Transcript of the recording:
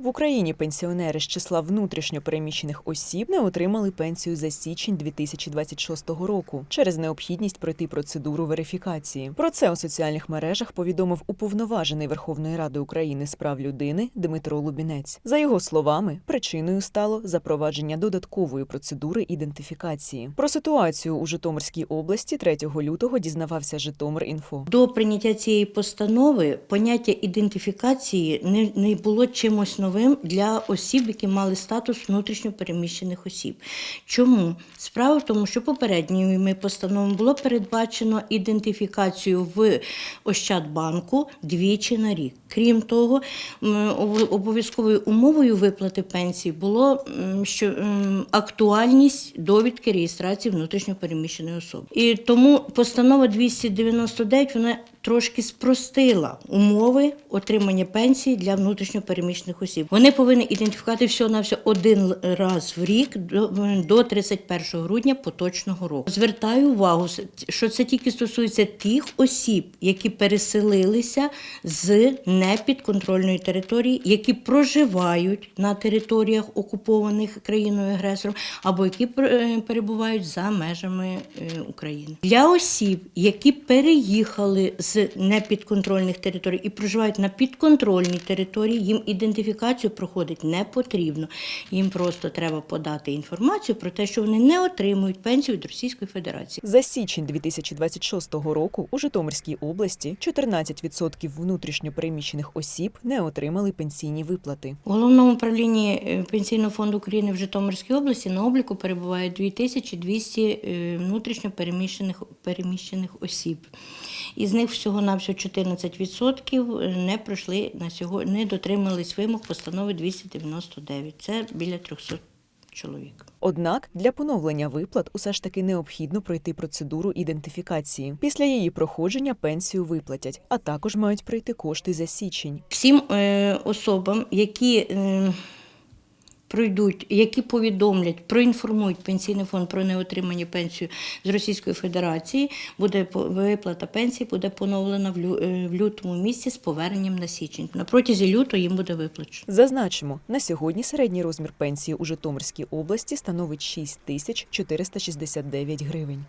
В Україні пенсіонери з числа внутрішньо переміщених осіб не отримали пенсію за січень 2026 року через необхідність пройти процедуру верифікації. Про це у соціальних мережах повідомив уповноважений Верховної Ради України з прав людини Дмитро Лубінець. За його словами, причиною стало запровадження додаткової процедури ідентифікації. Про ситуацію у Житомирській області 3 лютого дізнавався Житомир.Інфо. До прийняття цієї постанови поняття ідентифікації не, не було чимось новим для осіб, які мали статус внутрішньо переміщених осіб. Чому? Справа в тому, що попередніми постановами було передбачено ідентифікацію в Ощадбанку двічі на рік. Крім того, обов'язковою умовою виплати пенсії було що актуальність довідки реєстрації внутрішньо переміщеної особи. І тому постанова 299 вона трошки спростила умови отримання пенсії для внутрішньо переміщених осіб. Вони повинні ідентифікувати всього на все один раз в рік до, до 31 грудня поточного року. Звертаю увагу, що це тільки стосується тих осіб, які переселилися з непідконтрольної території, які проживають на територіях окупованих країною агресором, або які е, перебувають за межами е, України. Для осіб, які переїхали з непідконтрольних територій і проживають на підконтрольній території, їм ідентифікацію проходить не потрібно. Їм просто треба подати інформацію про те, що вони не отримують пенсію від Російської Федерації. За січень 2026 року у Житомирській області 14% внутрішньо переміщених осіб не отримали пенсійні виплати. У головному управлінні е, Пенсійного фонду України в Житомирській області на обліку перебуває 2200 е, внутрішньо переміщених, переміщених осіб. Із них всього-навсього 14% не пройшли на сьогодні, не дотримались вимог постанови 299. Це біля 300 чоловік. Однак для поновлення виплат усе ж таки необхідно пройти процедуру ідентифікації. Після її проходження пенсію виплатять, а також мають прийти кошти за січень. Всім е, особам, які е, пройдуть, які повідомлять, проінформують пенсійний фонд про неотримання пенсії з Російської Федерації, буде виплата пенсії буде поновлена в, е, лютому місці з поверненням на січень. На протязі лютого їм буде виплачено. Зазначимо, на сьогодні середній розмір пенсії у Житомирській області становить 6469 тисяч 469 гривень.